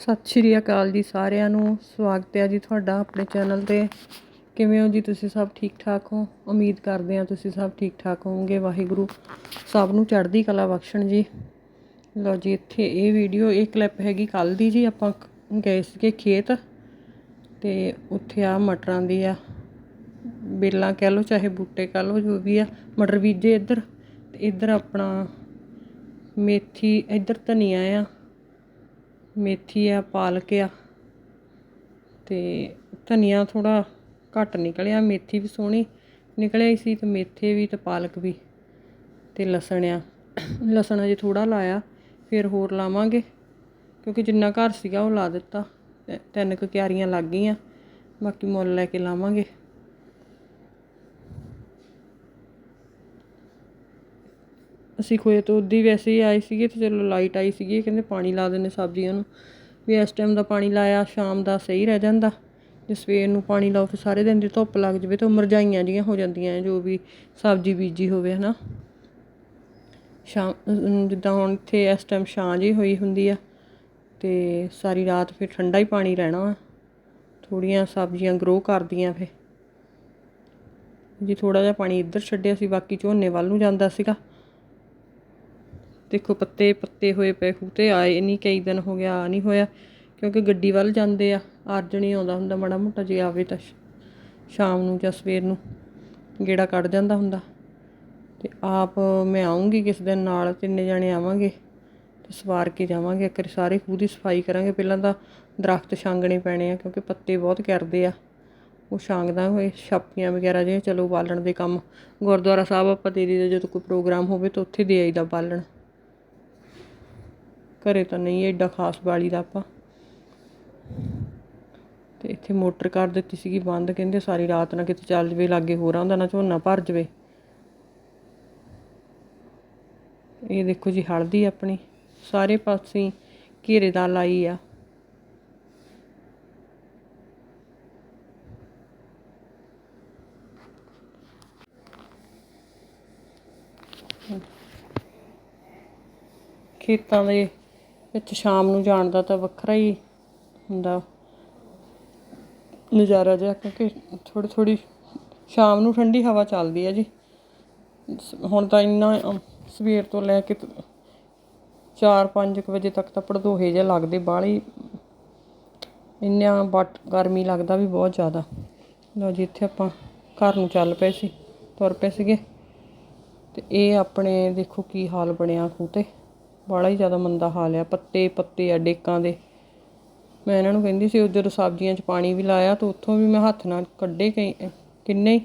ਸਤਿ ਸ਼੍ਰੀ ਅਕਾਲ ਜੀ ਸਾਰਿਆਂ ਨੂੰ। ਸਵਾਗਤ ਹੈ ਜੀ ਤੁਹਾਡਾ ਆਪਣੇ ਚੈਨਲ ਤੇ। ਕਿਵੇਂ ਹੋ ਜੀ ਤੁਸੀਂ ਸਭ ਠੀਕ ਠਾਕ ਹੋ? ਉਮੀਦ ਕਰਦੇ ਹਾਂ ਤੁਸੀਂ ਸਭ ਠੀਕ ਠਾਕ ਹੋਵੋਗੇ। ਵਾਹਿਗੁਰੂ ਸਭ ਨੂੰ ਚੜ੍ਹਦੀ ਕਲਾ ਬਖਸ਼ਣ ਜੀ। ਲਓ ਜੀ, ਇੱਥੇ ਇਹ ਵੀਡੀਓ, ਇਹ ਕਲਿੱਪ ਹੈਗੀ ਕੱਲ ਦੀ ਜੀ। ਆਪਾਂ ਗਏ ਸੀਗੇ ਖੇਤ ਤੇ ਉੱਥੇ ਆ ਮਟਰਾਂ ਦੀ ਆ, ਬੇਲਾਂ ਕਹਿ ਲਓ, ਚਾਹੇ ਬੂਟੇ ਕਹਿ ਲਓ, ਜੋ ਵੀ ਆ, ਮਟਰ ਬੀਜੇ ਇੱਧਰ ਤੇ ਇੱਧਰ ਆਪਣਾ ਮੇਥੀ, ਇੱਧਰ ਧਨੀਆ ਆ। ਮੇਥੀ ਆ, ਪਾਲਕ ਆ ਤੇ ਧਨੀਆ ਥੋੜਾ ਘੱਟ ਨਿਕਲਿਆ, ਮੇਥੀ ਵੀ ਸੋਹਣੀ ਨਿਕਲਿਆ ਹੀ ਸੀ ਤੇ ਮੇਥੇ ਵੀ ਤੇ ਪਾਲਕ ਵੀ ਤੇ ਲਸਣ ਆ। ਲਸਣ ਅਜੇ ਥੋੜਾ ਲਾਇਆ, ਫਿਰ ਹੋਰ ਲਾਵਾਂਗੇ ਕਿਉਂਕਿ ਜਿੰਨਾ ਘਰ ਸੀਗਾ ਉਹ ਲਾ ਦਿੱਤਾ, ਤਿੰਨ ਕੁ ਕਿਆਰੀਆਂ ਲੱਗ ਗਈਆਂ, ਬਾਕੀ ਮੁੱਲ ਲੈ ਕੇ ਲਾਵਾਂਗੇ। ਅਸੀਂ ਖੋਏ ਤੋਂ ਉੱਦੀ ਵੈਸੇ ਹੀ ਆਏ ਸੀਗੇ ਤੇ ਚਲੋ ਲਾਈਟ ਆਈ ਸੀਗੀ, ਕਹਿੰਦੇ ਪਾਣੀ ਲਾ ਦਿੰਦੇ ਸਬਜ਼ੀਆਂ ਨੂੰ। ਵੀ ਇਸ ਟਾਈਮ ਦਾ ਪਾਣੀ ਲਾਇਆ, ਸ਼ਾਮ ਦਾ ਸਹੀ ਰਹਿ ਜਾਂਦਾ। ਜੇ ਸਵੇਰ ਨੂੰ ਪਾਣੀ ਲਾਓ, ਫਿਰ ਸਾਰੇ ਦਿਨ ਦੀ ਧੁੱਪ ਲੱਗ ਜਾਵੇ ਤਾਂ ਉਹ ਮੁਰਝਾਈਆਂ ਜੀਆਂ ਹੋ ਜਾਂਦੀਆਂ ਜੋ ਵੀ ਸਬਜ਼ੀ ਬੀਜੀ ਹੋਵੇ, ਹਨਾ। ਸ਼ਾਮ ਜਿੱਦਾਂ ਹੁਣ ਇੱਥੇ ਇਸ ਟਾਈਮ ਛਾਂ ਜੀ ਹੋਈ ਹੁੰਦੀ ਆ, ਤੇ ਸਾਰੀ ਰਾਤ ਫਿਰ ਠੰਡਾ ਹੀ ਪਾਣੀ ਰਹਿਣਾ ਵਾ। ਥੋੜੀਆਂ ਸਬਜ਼ੀਆਂ ਗਰੋ ਕਰਦੀਆਂ ਫਿਰ। ਜੀ ਥੋੜਾ ਜਿਹਾ ਪਾਣੀ ਇੱਧਰ ਛੱਡਿਆ ਸੀ, ਬਾਕੀ ਝੋਨੇ ਵੱਲ ਨੂੰ ਜਾਂਦਾ ਸੀਗਾ। ਦੇਖੋ ਪੱਤੇ ਪੱਤੇ ਹੋਏ ਪਏ ਖੂਹ ਤੇ ਆਏ ਨਹੀਂ ਕਈ ਦਿਨ ਹੋ ਗਿਆ, ਆ ਨਹੀਂ ਹੋਇਆ, ਕਿਉਂਕਿ ਗੱਡੀ ਵੱਲ ਜਾਂਦੇ ਆ ਅਰਜਨ ਹੀ ਆਉਂਦਾ ਹੁੰਦਾ, ਮਾੜਾ ਮੋਟਾ ਜੇ ਆਵੇ ਤਾਂ ਸ਼ਾਮ ਨੂੰ ਜਾਂ ਸਵੇਰ ਨੂੰ ਗੇੜਾ ਕੱਢ ਜਾਂਦਾ ਹੁੰਦਾ। ਤੇ ਆਪ ਮੈਂ ਆਉਂਗੀ ਕਿਸ ਦਿਨ ਨਾਲ, ਤਿੰਨੇ ਜਾਣੇ ਆਵਾਂਗੇ ਤੇ ਸਵਾਰ ਕੇ ਜਾਵਾਂਗੇ, ਇੱਕ ਸਾਰੇ ਖੂਹ ਦੀ ਸਫ਼ਾਈ ਕਰਾਂਗੇ। ਪਹਿਲਾਂ ਤਾਂ ਦਰਖਤ ਛਾਂਗਣੇ ਪੈਣੇ ਆ, ਕਿਉਂਕਿ ਪੱਤੇ ਬਹੁਤ ਕਰਦੇ ਆ, ਉਹ ਛਾਂਗਦਾ ਹੋਏ, ਛਾਪੀਆਂ ਵਗੈਰਾ ਜੇ ਚਲੋ ਬਾਲਣ ਦੇ ਕੰਮ। ਗੁਰਦੁਆਰਾ ਸਾਹਿਬ ਆਪਾਂ ਦੇ ਦੀ ਜਦੋਂ ਕੋਈ ਪ੍ਰੋਗਰਾਮ ਹੋਵੇ ਤਾਂ ਉੱਥੇ ਦੇ ਆਈਦਾ ਬਾਲਣ। ਘਰੇ ਤਾਂ ਨਹੀਂ ਐਡਾ ਖਾਸ ਬਾਲੀ ਦਾ ਆਪਾਂ। ਤੇ ਇੱਥੇ ਮੋਟਰ ਕਰ ਦਿੱਤੀ ਸੀਗੀ ਬੰਦ, ਕਹਿੰਦੇ ਸਾਰੀ ਰਾਤ ਨਾ ਕਿਤੇ ਚੱਲ ਜਵੇ, ਲਾਗੇ ਹੋਰਾਂ ਦਾ ਨਾ ਝੋਨਾ ਭਰ ਜਵੇ। ਇਹ ਦੇਖੋ ਜੀ, ਹਲਦੀ ਆਪਣੀ, ਸਾਰੇ ਪਾਸੇ ਘੇਰੇਦਾਰ ਲਾਈ ਆ। ਖੇਤਾਂ ਦੇ ਵਿੱਚ ਸ਼ਾਮ ਨੂੰ ਜਾਣ ਦਾ ਤਾਂ ਵੱਖਰਾ ਹੀ ਹੁੰਦਾ। ਨਜ਼ਾਰਾ ਜਿਹਾ, ਕਿਉਂਕਿ ਥੋੜੀ ਥੋੜੀ ਸ਼ਾਮ ਨੂੰ ਠੰਡੀ ਹਵਾ ਚੱਲਦੀ ਹੈ ਜੀ। ਹੁਣ ਤਾਂ ਇੰਨਾ ਸਵੇਰ ਤੋਂ ਲੈ ਕੇ 4-5 ਵਜੇ ਤੱਕ ਤਾਂ ਪੜਦੋਹੇ ਜਿਹੇ ਲੱਗਦੇ, ਬਾਹਲੀ ਇੰਨਾ ਬਟ ਗਰਮੀ ਲੱਗਦਾ ਵੀ ਬਹੁਤ ਜ਼ਿਆਦਾ। ਲਓ ਜੀ, ਇੱਥੇ ਆਪਾਂ ਘਰ ਨੂੰ ਚੱਲ ਪਏ ਸੀ, ਤੁਰ ਪਏ ਸੀਗੇ। ਤੇ ਇਹ ਆਪਣੇ ਦੇਖੋ ਕੀ ਹਾਲ ਬਣਿਆ ਖੂਹ ਤੇ। ਬੜਾ ਹੀ ਜ਼ਿਆਦਾ ਮੰਦਾ ਹਾਲ ਆ, ਪੱਤੇ ਪੱਤੇ ਆ ਡੇਕਾਂ ਦੇ। ਮੈਂ ਇਹਨਾਂ ਨੂੰ ਕਹਿੰਦੀ ਸੀ ਉਹ ਜਦੋਂ ਸਬਜ਼ੀਆਂ 'ਚ ਪਾਣੀ ਵੀ ਲਾਇਆ, ਤਾਂ ਉੱਥੋਂ ਵੀ ਮੈਂ ਹੱਥ ਨਾਲ ਕੱਢੇ ਕਈ ਕਿੰਨੇ ਹੀ,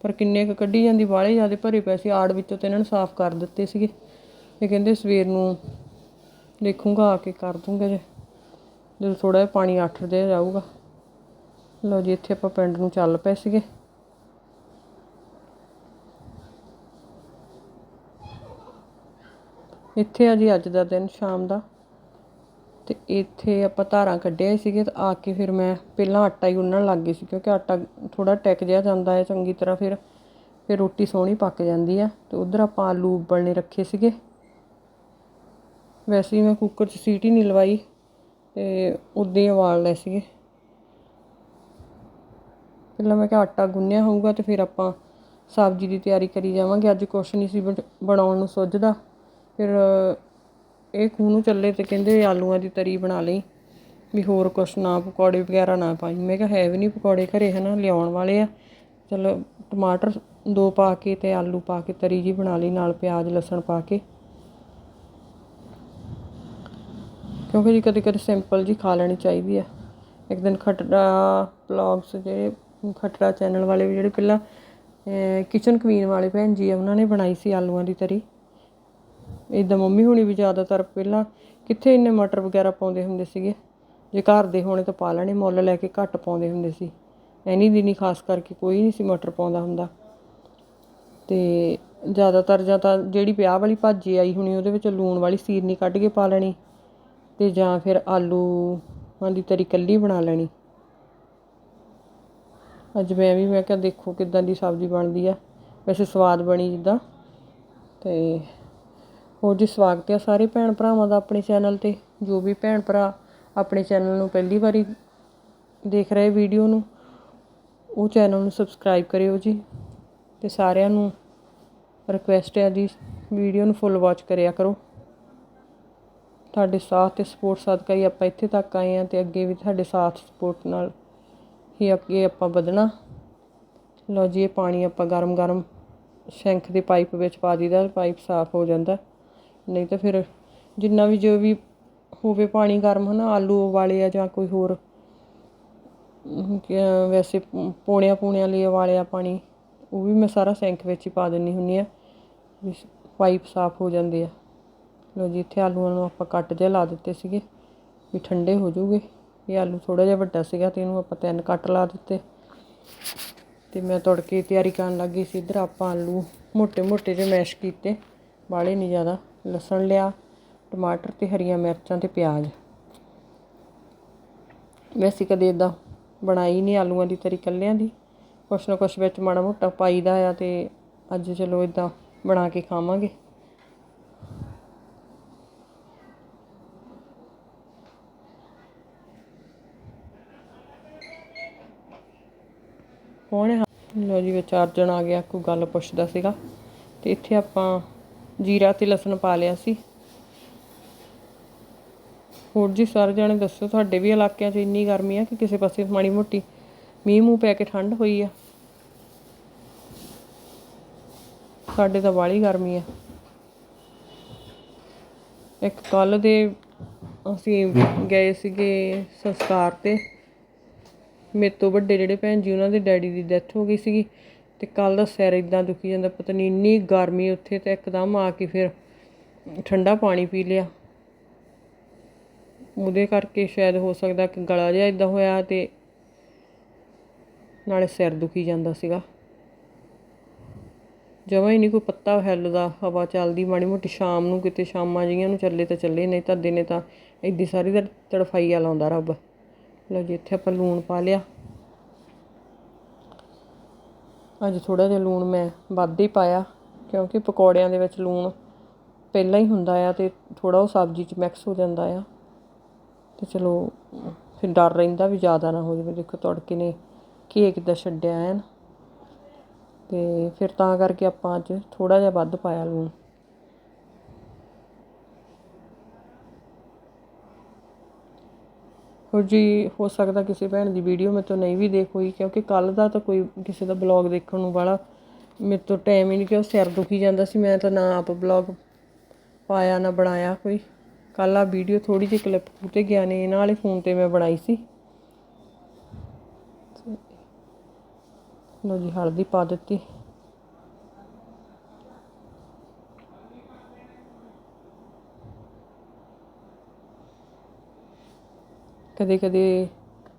ਪਰ ਕਿੰਨੇ ਕੁ ਕੱਢੀ ਜਾਂਦੀ, ਬਾਹਲੇ ਜ਼ਿਆਦਾ ਭਰੇ ਪਏ ਸੀ, ਆੜ ਵਿੱਚੋਂ ਤੇ ਇਹਨਾਂ ਨੂੰ ਸਾਫ਼ ਕਰ ਦਿੱਤੇ ਸੀਗੇ। ਇਹ ਕਹਿੰਦੇ ਸਵੇਰ ਨੂੰ ਦੇਖੂੰਗਾ, ਆ ਕੇ ਕਰ ਦੂੰਗਾ ਜੇ। ਜਦੋਂ ਥੋੜਾ ਜਿਹਾ ਪਾਣੀ ਅੱਠ ਦੇ ਜਾਊਗਾ। ਲਓ ਜੀ, ਇੱਥੇ ਆਪਾਂ ਪਿੰਡ ਨੂੰ ਚੱਲ ਪਏ ਸੀਗੇ। ਇੱਥੇ ਆ ਜੀ ਅੱਜ ਦਾ ਦਿਨ, ਸ਼ਾਮ ਦਾ। ਤੇ ਇੱਥੇ ਆਪਾਂ ਧਾਰਾਂ ਕੱਢਿਆ ਸੀਗੇ ਤੇ ਆ ਕੇ ਫਿਰ ਮੈਂ ਪਹਿਲਾਂ ਆਟਾ ਹੀ ਗੁੰਨਣ ਲੱਗ ਗਈ ਸੀ, ਕਿਉਂਕਿ ਆਟਾ ਥੋੜਾ ਟਿਕ ਜਿਹਾ ਜਾਂਦਾ ਹੈ, ਚੰਗੀ ਤਰ੍ਹਾਂ ਫਿਰ ਫਿਰ ਰੋਟੀ ਸੋਹਣੀ ਪੱਕ ਜਾਂਦੀ ਆ ਤੇ ਉਧਰ ਆਪਾਂ ਆਲੂ ਉਬਲਣੇ ਰੱਖੇ ਸੀਗੇ। ਵੈਸੇ ਹੀ ਮੈਂ ਕੁੱਕਰ 'ਚ ਸੀਟੀ ਨਹੀਂ ਲਵਾਈ ਤੇ ਉਦੋਂ ਹੀ ਉਬਾਲ ਲਏ ਸੀਗੇ। ਪਹਿਲਾਂ ਮੈਂ ਕਿਹਾ ਆਟਾ ਗੁੰਨਿਆ ਹੋਊਗਾ ਤੇ ਫਿਰ ਆਪਾਂ ਸਬਜ਼ੀ ਦੀ ਤਿਆਰੀ ਕਰੀ ਜਾਵਾਂਗੇ। ਅੱਜ ਕੁਛ ਨਹੀਂ ਸੀ, ਬਣ- ਬਣਾਉਣ ਨੂੰ ਸੁੱਝਦਾ। ਫਿਰ ਇਹ ਖੂਹ ਨੂੰ ਚੱਲੇ ਤੇ ਕਹਿੰਦੇ ਆਲੂਆਂ ਦੀ ਤਰੀ ਬਣਾ ਲਈ, ਵੀ ਹੋਰ ਕੁਛ ਨਾ, ਪਕੌੜੇ ਵਗੈਰਾ ਨਾ ਪਾਈ। ਮੈਂ ਕਿਹਾ, ਹੈ ਵੀ ਨਹੀਂ ਪਕੌੜੇ ਘਰੇ, ਹਨਾ, ਲਿਆਉਣ ਵਾਲੇ ਆ। ਚਲੋ ਟਮਾਟਰ ਦੋ ਪਾ ਕੇ ਤੇ ਆਲੂ ਪਾ ਕੇ ਤਰੀ ਜੀ ਬਣਾ ਲਈ, ਨਾਲ ਪਿਆਜ਼, ਲਸਣ ਪਾ ਕੇ। ਕਿਉਂਕਿ ਜੀ ਕਦੇ ਕਦੇ ਸਿੰਪਲ ਜੀ ਖਾ ਲੈਣੀ ਚਾਹੀਦੀ ਆ। ਇੱਕ ਦਿਨ ਖਟੜਾ ਵਲੌਗਸ ਜਿਹੜੇ, ਖਟੜਾ ਚੈਨਲ ਵਾਲੇ ਵੀ ਜਿਹੜੇ ਪਹਿਲਾਂ ਕਿਚਨ ਕੁਈਨ ਵਾਲੇ ਭੈਣ ਜੀ ਆ, ਉਹਨਾਂ ਨੇ ਬਣਾਈ ਸੀ ਆਲੂਆਂ ਦੀ ਤਰੀ। ਇੱਦਾਂ ਮੰਮੀ ਹੁਣੀ ਵੀ ਜ਼ਿਆਦਾਤਰ ਪਹਿਲਾਂ ਕਿੱਥੇ ਇੰਨੇ ਮਟਰ ਵਗੈਰਾ ਪਾਉਂਦੇ ਹੁੰਦੇ ਸੀਗੇ? ਜੇ ਘਰ ਦੇ ਹੋਣੇ ਤਾਂ ਪਾ ਲੈਣੇ, ਮੁੱਲ ਲੈ ਕੇ ਘੱਟ ਪਾਉਂਦੇ ਹੁੰਦੇ ਸੀ। ਐਨੀ ਦਿਨੀ ਖਾਸ ਕਰਕੇ ਕੋਈ ਨਹੀਂ ਸੀ ਮਟਰ ਪਾਉਂਦਾ ਹੁੰਦਾ। ਤੇ ਜ਼ਿਆਦਾਤਰ ਜਾਂ ਤਾਂ ਜਿਹੜੀ ਵਿਆਹ ਵਾਲੀ ਭਾਜੀ ਆਈ ਹੁਣੀ, ਉਹਦੇ ਵਿੱਚ ਲੂਣ ਵਾਲੀ ਸੀਰਨੀ ਕੱਢ ਕੇ ਪਾ ਲੈਣੀ ਤੇ ਜਾਂ ਫਿਰ ਆਲੂ ਦੀ ਤਰੀ ਕੱਲੀ ਬਣਾ ਲੈਣੀ। ਅੱਜ ਮੈਂ ਵੀ, ਮੈਂ ਕਿਹਾ ਦੇਖੋ ਕਿੱਦਾਂ ਦੀ ਸਬਜ਼ੀ ਬਣਦੀ ਆ। ਵੈਸੇ ਸਵਾਦ ਬਣੀ ਜਿੱਦਾਂ ਤੇ ਹੋਰ ਜੀ, ਸਵਾਗਤ ਹੈ ਸਾਰੇ ਭੈਣ ਭਰਾਵਾਂ ਦਾ ਆਪਣੇ ਚੈਨਲ ਤੇ। ਜੋ ਵੀ ਭੈਣ ਭਰਾ ਆਪਣੇ ਚੈਨਲ ਨੂੰ ਪਹਿਲੀ ਵਾਰੀ ਦੇਖ ਰਹੇ ਵੀਡੀਓ ਨੂੰ, ਉਹ ਚੈਨਲ ਨੂੰ ਸਬਸਕ੍ਰਾਈਬ ਕਰਿਓ ਜੀ। ਤੇ ਸਾਰਿਆਂ ਨੂੰ ਰਿਕੁਐਸਟ ਹੈ ਜੀ, ਵੀਡੀਓ ਨੂੰ ਫੁੱਲ ਵਾਚ ਕਰਿਆ ਕਰੋ। ਤੁਹਾਡੇ ਸਾਥ ਤੇ ਸਪੋਰਟ ਸਦਕਾ ਹੀ ਆਪਾਂ ਇੱਥੇ ਤੱਕ ਆਏ ਆ ਤੇ ਅੱਗੇ ਵੀ ਤੁਹਾਡੇ ਸਾਥ ਸਪੋਰਟ ਨਾਲ ਹੀ ਅੱਗੇ ਆਪਾਂ ਵਧਣਾ। ਲਓ ਜੀ, ਇਹ ਪਾਣੀ ਆਪਾਂ ਗਰਮ-ਗਰਮ ਸ਼ੈਂਕ ਦੇ ਪਾਈਪ ਵਿੱਚ ਪਾ ਦਈਦਾ, ਪਾਈਪ ਸਾਫ਼ ਹੋ ਜਾਂਦਾ। ਨਹੀਂ ਤਾਂ ਫਿਰ ਜਿੰਨਾ ਵੀ ਜੋ ਵੀ ਹੋਵੇ ਪਾਣੀ ਗਰਮ ਹੈ ਨਾ ਆਲੂ ਉਬਾਲੇ ਆ ਜਾਂ ਕੋਈ ਹੋਰ ਵੈਸੇ ਪੋਣਿਆਂ ਪੂਣਿਆਂ ਲਈ ਉਬਾਲਿਆ ਪਾਣੀ, ਉਹ ਵੀ ਮੈਂ ਸਾਰਾ ਸੈਂਕ ਵਿੱਚ ਹੀ ਪਾ ਦਿੰਨੀ ਹੁੰਨੀ ਆ ਪਾਈਪ ਸਾਫ਼ ਹੋ ਜਾਂਦੇ ਆ। ਲੋ ਜੀ, ਇੱਥੇ ਆਲੂਆਂ ਨੂੰ ਆਪਾਂ ਕੱਟ ਜਿਹਾ ਲਾ ਦਿੱਤੇ ਸੀਗੇ, ਵੀ ਠੰਡੇ ਹੋ ਜੂਗੇ ਇਹ ਆਲੂ ਥੋੜਾ ਜਿਹਾ ਵੱਡਾ ਸੀਗਾ ਤੇ ਇਹਨੂੰ ਆਪਾਂ ਤਿੰਨ ਕੱਟ ਲਾ ਦਿੱਤੇ। ਤੇ ਮੈਂ ਤੜਕੇ ਤਿਆਰੀ ਕਰਨ ਲੱਗੀ ਸੀ, ਇਧਰ ਆਪਾਂ ਆਲੂ ਮੋٹے ਮੋٹے ਜਿਹੇ ਮੈਸ਼ ਕੀਤੇ ਬਾਲੇ ਨਹੀਂ ਜ਼ਿਆਦਾ। ਲਸਣ ਲਿਆ, ਟਮਾਟਰ ਤੇ ਹਰੀਆਂ ਮਿਰਚਾਂ ਤੇ ਪਿਆਜ਼। ਵੈਸੇ ਕਦੇ ਇਦਾਂ ਬਣਾਈ ਨਹੀਂ ਆਲੂਆਂ ਦੀ ਤਰੀ ਕੱਲਿਆਂ ਦੀ। ਕੁਛ ਨਾ ਕੁਛ ਵਿੱਚ ਮਾੜਾ ਮੋਟਾ ਪਾਈਦਾ ਆ ਤੇ ਅੱਜ ਚਲੋ ਇਦਾਂ ਬਣਾ ਕੇ ਖਾਵਾਂਗੇ। ਕੌਣ ਹੈ? ਲੋ ਜੀ ਵਿੱਚ ਅਰਜਨ ਆ ਗਿਆ, ਕੋਈ ਗੱਲ ਪੁੱਛਦਾ ਸੀਗਾ। ਤੇ ਇੱਥੇ ਆਪਾਂ ਜੀਰਾ ਤੇ ਲਸਣ ਪਾ ਲਿਆ ਸੀ। ਹੋਰ ਜੀ ਸਾਰੇ ਜਾਣੇ ਦੱਸੋ ਤੁਹਾਡੇ ਵੀ ਇਲਾਕਿਆਂ 'ਚ ਇੰਨੀ ਗਰਮੀ ਆ ਕਿ ਕਿਸੇ ਪਾਸੇ ਮਾੜੀ ਮੋਟੀ ਮੀਂਹ ਮੂੰਹ ਪੈ ਕੇ ਠੰਡ ਹੋਈ ਆ। ਸਾਡੇ ਤਾਂ ਬਾਹਲੀ ਗਰਮੀ ਆ। ਇੱਕ ਕੱਲ ਦੇ ਅਸੀਂ ਗਏ ਸੀਗੇ ਸੰਸਕਾਰ ਤੇ। ਮੇਰੇ ਤੋਂ ਵੱਡੇ ਜਿਹੜੇ ਭੈਣ ਜੀ, ਉਹਨਾਂ ਦੇ ਡੈਡੀ ਦੀ ਡੈਥ ਹੋ ਗਈ ਸੀਗੀ। ਅਤੇ ਕੱਲ੍ਹ ਦਾ ਸਿਰ ਇੱਦਾਂ ਦੁਖੀ ਜਾਂਦਾ, ਪਤਾ ਨਹੀਂ ਇੰਨੀ ਗਰਮੀ ਉੱਥੇ ਤਾਂ ਇੱਕਦਮ ਆ ਕੇ ਫਿਰ ਠੰਡਾ ਪਾਣੀ ਪੀ ਲਿਆ। ਉਹਦੇ ਕਰਕੇ ਸ਼ਾਇਦ ਹੋ ਸਕਦਾ ਕਿ ਗਲਾ ਜਿਹਾ ਇਦਾਂ ਹੋਇਆ ਤੇ ਨਾਲੇ ਸਿਰ ਦੁਖੀ ਜਾਂਦਾ ਸੀਗਾ। ਜਮਾਂ ਹੀ ਨਹੀਂ ਕੋਈ ਪੱਤਾ ਹਿੱਲਦਾ ਹਵਾ ਚੱਲਦੀ ਮਾੜੀ ਮੋਟੀ, ਸ਼ਾਮ ਨੂੰ ਕਿਤੇ ਸ਼ਾਮਾਂ ਜਿਹੀਆਂ ਨੂੰ ਚੱਲੇ ਤਾਂ ਚੱਲੇ, ਨਹੀਂ ਤਾਂ ਦਿਨੇ ਤਾਂ ਐਡੀ ਸਾਰੀ ਤੜਫਾਈ ਤੜਫਾਈਆ ਲਾਉਂਦਾ ਰੱਬ। ਲਓ ਜੀ, ਇੱਥੇ ਆਪਾਂ ਲੂਣ ਪਾ ਲਿਆ। ਅੱਜ ਥੋੜ੍ਹਾ ਜਿਹਾ ਲੂਣ ਮੈਂ ਵੱਧ ਹੀ ਪਾਇਆ, ਕਿਉਂਕਿ ਪਕੌੜਿਆਂ ਦੇ ਵਿੱਚ ਲੂਣ ਪਹਿਲਾਂ ਹੀ ਹੁੰਦਾ ਆ ਅਤੇ ਥੋੜ੍ਹਾ ਉਹ ਸਬਜ਼ੀ 'ਚ ਮਿਕਸ ਹੋ ਜਾਂਦਾ ਆ। ਅਤੇ ਚਲੋ, ਫਿਰ ਡਰ ਰਹਿੰਦਾ ਵੀ ਜ਼ਿਆਦਾ ਨਾ ਹੋ ਜਾਵੇ। ਦੇਖੋ ਤੜਕੇ ਨੇ ਘੇ ਕਿੱਦਾਂ ਛੱਡਿਆ ਐਨ। ਅਤੇ ਫਿਰ ਤਾਂ ਕਰਕੇ ਆਪਾਂ ਅੱਜ ਥੋੜ੍ਹਾ ਜਿਹਾ ਵੱਧ ਪਾਇਆ ਲੂਣ। ਹੋਰ ਜੀ, ਹੋ ਸਕਦਾ ਕਿਸੇ ਭੈਣ ਦੀ ਵੀਡੀਓ ਮੇਰੇ ਤੋਂ ਨਹੀਂ ਵੀ ਦੇਖ ਹੋਈ, ਕਿਉਂਕਿ ਕੱਲ੍ਹ ਦਾ ਤਾਂ ਕੋਈ ਕਿਸੇ ਦਾ ਬਲੌਗ ਦੇਖਣ ਨੂੰ ਵਾਲਾ ਮੇਰੇ ਤੋਂ ਟਾਈਮ ਹੀ ਨਹੀਂ ਕਿ ਉਹ ਸਿਰ ਦੁਖੀ ਜਾਂਦਾ ਸੀ, ਮੈਂ ਤਾਂ ਨਾ ਆਪ ਬਲੌਗ ਪਾਇਆ, ਨਾ ਬਣਾਇਆ ਕੋਈ। ਕੱਲ੍ਹ ਆ ਵੀਡੀਓ ਥੋੜੀ ਜਿਹੀ ਕਲਿੱਪ ਉਤੇ ਗਿਆ ਨੇ, ਇਹਨਾਂ ਵਾਲੇ ਫੋਨ ਤੇ ਮੈਂ ਬਣਾਈ ਸੀ। ਲੋ ਜੀ, ਹਲਦੀ ਪਾ ਦਿੱਤੀ। ਕਦੇ ਕਦੇ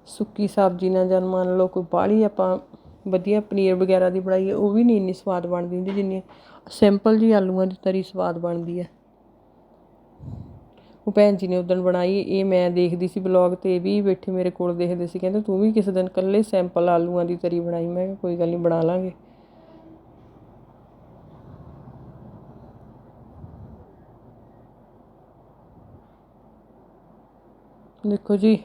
ਸੁੱਕੀ ਸਬਜ਼ੀ ਨਾਲ ਜਦ ਮੰਨ ਲਓ ਕੋਈ ਬਾਹਲੀ ਆਪਾਂ ਵਧੀਆ ਪਨੀਰ ਵਗੈਰਾ ਦੀ ਬਣਾਈਏ ਉਹ ਵੀ ਨਹੀਂ ਇੰਨੀ ਸਵਾਦ ਬਣਦੀ ਹੁੰਦੀ ਜਿੰਨੀ ਸਿੰਪਲ ਜਿਹੀ ਆਲੂਆਂ ਦੀ ਤਰੀ ਸਵਾਦ ਬਣਦੀ ਹੈ। ਉਹ ਭੈਣ ਜੀ ਨੇ ਉਦੋਂ ਬਣਾਈ, ਇਹ ਮੈਂ ਦੇਖਦੀ ਸੀ ਬਲੌਗ ਤੇ, ਇਹ ਵੀ ਬੈਠੇ ਮੇਰੇ ਕੋਲ ਦੇਖਦੇ ਸੀ, ਕਹਿੰਦੇ ਤੂੰ ਵੀ ਕਿਸੇ ਦਿਨ ਇਕੱਲੇ ਸਿੰਪਲ ਆਲੂਆਂ ਦੀ ਤਰੀ ਬਣਾਈ, ਮੈਂ ਕਿਹਾ ਕੋਈ ਗੱਲ ਨਹੀਂ ਬਣਾ ਲਾਂਗੇ। ਦੇਖੋ ਜੀ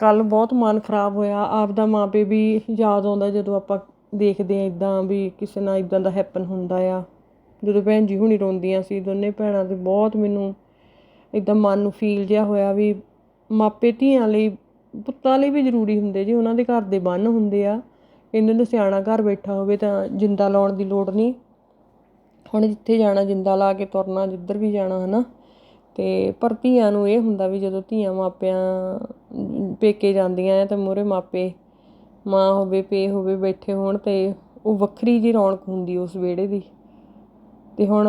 ਕੱਲ੍ਹ ਬਹੁਤ ਮਨ ਖਰਾਬ ਹੋਇਆ। ਆਪ ਦਾ ਪਿਓ ਵੀ ਯਾਦ ਆਉਂਦਾ ਜਦੋਂ ਆਪਾਂ ਦੇਖਦੇ ਹਾਂ ਇੱਦਾਂ ਵੀ ਕਿਸੇ ਨਾਲ ਇੱਦਾਂ ਦਾ ਹੈਪਨ ਹੁੰਦਾ ਆ। ਜਦੋਂ ਭੈਣ ਜੀ ਹੁਣੀ ਰੋਂਦੀਆਂ ਸੀ, ਦੋਨੇ ਭੈਣਾਂ ਦੇ ਬਹੁਤ ਮੈਨੂੰ ਇੱਦਾਂ ਮਨ ਨੂੰ ਫੀਲ ਜਿਹਾ ਹੋਇਆ ਵੀ ਮਾਪੇ ਧੀਆਂ ਲਈ, ਪੁੱਤਾਂ ਲਈ ਵੀ ਜ਼ਰੂਰੀ ਹੁੰਦੇ ਜੀ ਉਹਨਾਂ ਦੇ ਘਰ ਦੇ ਬੰਨ ਹੁੰਦੇ ਆ। ਇਹਨਾਂ ਨੂੰ ਸਿਆਣਾ ਘਰ ਬੈਠਾ ਹੋਵੇ ਤਾਂ ਜਿੰਦਾ ਲਾਉਣ ਦੀ ਲੋੜ ਨਹੀਂ। ਹੁਣ ਜਿੱਥੇ ਜਾਣਾ ਜਿੰਦਾ ਲਾ ਕੇ ਤੁਰਨਾ, ਜਿੱਧਰ ਵੀ ਜਾਣਾ ਹਨਾ। ਅਤੇ ਪਰ ਧੀਆਂ ਨੂੰ ਇਹ ਹੁੰਦਾ ਵੀ ਜਦੋਂ ਧੀਆਂ ਮਾਪਿਆਂ, ਪੇਕੇ ਜਾਂਦੀਆਂ ਆ ਤਾਂ ਮੂਹਰੇ ਮਾਪੇ, ਮਾਂ ਹੋਵੇ, ਪੇ ਹੋਵੇ ਬੈਠੇ ਹੋਣ ਤੇ ਉਹ ਵੱਖਰੀ ਜਿਹੀ ਰੌਣਕ ਹੁੰਦੀ ਉਸ ਵਿਹੜੇ ਦੀ। ਅਤੇ ਹੁਣ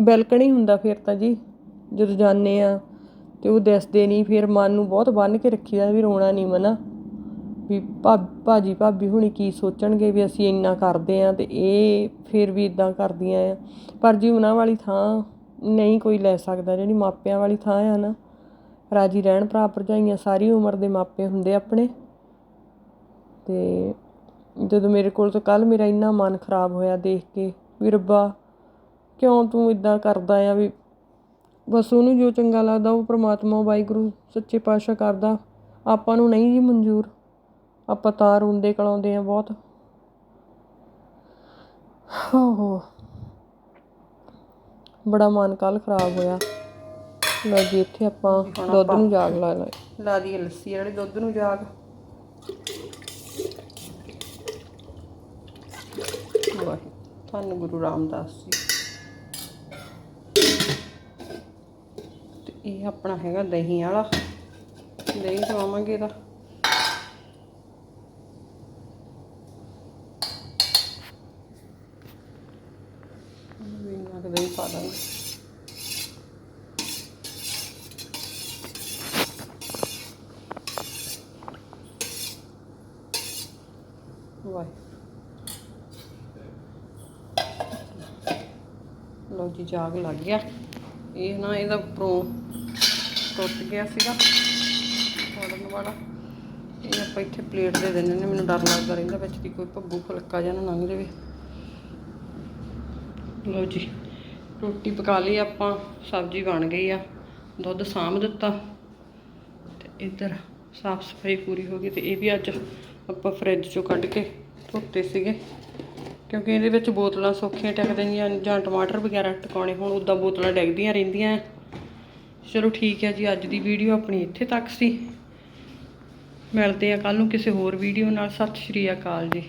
ਬੈਲਕਣੀ ਹੁੰਦਾ ਫਿਰ ਤਾਂ ਜੀ, ਜਦੋਂ ਜਾਂਦੇ ਹਾਂ ਤੇ ਉਹ ਦਿਸਦੇ ਨਹੀਂ, ਫਿਰ ਮਨ ਨੂੰ ਬਹੁਤ ਬੰਨ੍ਹ ਕੇ ਰੱਖੀਦਾ ਵੀ ਰੋਣਾ ਨਹੀਂ ਮਨਾ, ਵੀ ਭਾ ਭਾਜੀ ਭਾਬੀ ਹੁਣੀ ਕੀ ਸੋਚਣਗੇ ਵੀ ਅਸੀਂ ਇੰਨਾ ਕਰਦੇ ਆ ਤੇ ਇਹ ਫਿਰ ਵੀ ਇਦਾਂ ਕਰਦੀਆਂ ਆ। ਪਰ ਜੀ ਉਹਨਾਂ ਵਾਲੀ ਥਾਂ ਨਹੀਂ ਕੋਈ ਲੈ ਸਕਦਾ, ਜਿਹੜੀ ਮਾਪਿਆਂ ਵਾਲੀ ਥਾਂ ਆ ਨਾ। ਰਾਜੀ ਰਹਿਣ ਭਰਾ ਭਰਜਾਈਆਂ ਸਾਰੀ ਉਮਰ ਦੇ ਮਾਪੇ ਹੁੰਦੇ ਆਪਣੇ। ਤੇ ਜਦੋਂ ਮੇਰੇ ਕੋਲ ਤਾਂ ਕੱਲ ਮੇਰਾ ਇੰਨਾ ਮਨ ਖਰਾਬ ਹੋਇਆ ਦੇਖ ਕੇ ਵੀ ਰੱਬਾ, ਕਿਉਂ ਤੂੰ ਇਦਾਂ ਕਰਦਾ ਆ ਵੀ ਬਸ ਉਹਨੂੰ ਜੋ ਚੰਗਾ ਲੱਗਦਾ ਉਹ ਪ੍ਰਮਾਤਮਾ ਵਾਹਿਗੁਰੂ, ਸੱਚੇ ਪਾਤਸ਼ਾਹ ਕਰਦਾ। ਆਪਾਂ ਨੂੰ ਨਹੀਂ ਜੀ ਮਨਜ਼ੂਰ। ਆਪਾਂ ਤਾਂ ਰੋਂਦੇ ਕਲਾਉਂਦੇ ਆ ਬਹੁਤ। ਹੋ ਹੋ ਬੜਾ ਮਨ ਕੱਲ ਖਰਾਬ ਹੋਇਆ। ਲਓ ਜੀ ਇੱਥੇ ਆਪਾਂ ਦੁੱਧ ਨੂੰ ਜਾਗ ਲਾ ਲਾ ਲਾ ਦਈਏ ਲੱਸੀ ਵਾਲੇ ਦੁੱਧ ਨੂੰ ਜਾਗ। ਵਾਹਿਗੁਰੂ ਧੰਨ ਗੁਰੂ ਰਾਮਦਾਸ ਜੀ। ਤੇ ਇਹ ਆਪਣਾ ਹੈਗਾ ਦਹੀਂ ਵਾਲਾ। ਦਹੀਂ ਖਵਾਵਾਂਗੇ ਇਹਦਾ ਵੀ ਨਾ ਦਹੀਂ ਪਾ ਦਾਂਗੇ ਵਾਹ ਲਓ ਜੀ, ਜਾਗ ਲੱਗ ਗਿਆ। ਇਹ ਨਾ ਇਹਦਾ ਉੱਪਰੋਂ ਟੁੱਟ ਗਿਆ ਸੀਗਾ, ਫੋੜਨ ਵਾਲਾ। ਇਹ ਆਪਾਂ ਇੱਥੇ ਪਲੇਟ ਦੇ ਦਿੰਦੇ ਨੇ, ਮੈਨੂੰ ਡਰ ਲੱਗਦਾ ਰਹਿੰਦਾ, ਵਿੱਚ ਦੀ ਕੋਈ ਭੱਬੂ ਫਲੱਕਾ ਜਿਹਾ ਨਾ ਲੰਘ ਜਾਵੇ। ਲਓ ਜੀ, ਰੋਟੀ ਪਕਾ ਲਈ ਆਪਾਂ, ਸਬਜ਼ੀ ਬਣ ਗਈ ਆ, ਦੁੱਧ ਸਾਂਭ ਦਿੱਤਾ। ਤੇ ਇੱਧਰ ਸਾਫ਼ ਸਫ਼ਾਈ ਪੂਰੀ ਹੋ ਗਈ, ਤੇ ਇਹ ਵੀ ਅੱਜ ਆਪਾਂ ਫਰਿੱਜ ਚੋਂ ਕੱਢ ਕੇ ਧੋਤੇ ਸੀਗੇ। ਕਿਉਂਕਿ ਇਹਦੇ ਵਿੱਚ ਬੋਤਲਾਂ ਸੌਖੀਆਂ ਟਿਕਦੀਆਂ ਜਾਂ ਟਮਾਟਰ ਵਗੈਰਾ ਟਿਕਾਉਣੇ ਹੋਣ ਉਦਾਂ ਬੋਤਲਾਂ ਡਿੱਗਦੀਆਂ ਰਹਿੰਦੀਆਂ ਚਲੋ ਠੀਕ ਹੈ ਜੀ, ਅੱਜ ਦੀ ਵੀਡੀਓ ਆਪਣੀ ਇੱਥੇ ਤੱਕ ਸੀ। ਮਿਲਦੇ ਆ ਕੱਲ ਨੂੰ ਕਿਸੇ ਹੋਰ ਵੀਡੀਓ ਨਾਲ। ਸਤਿ ਸ਼੍ਰੀ ਅਕਾਲ ਜੀ।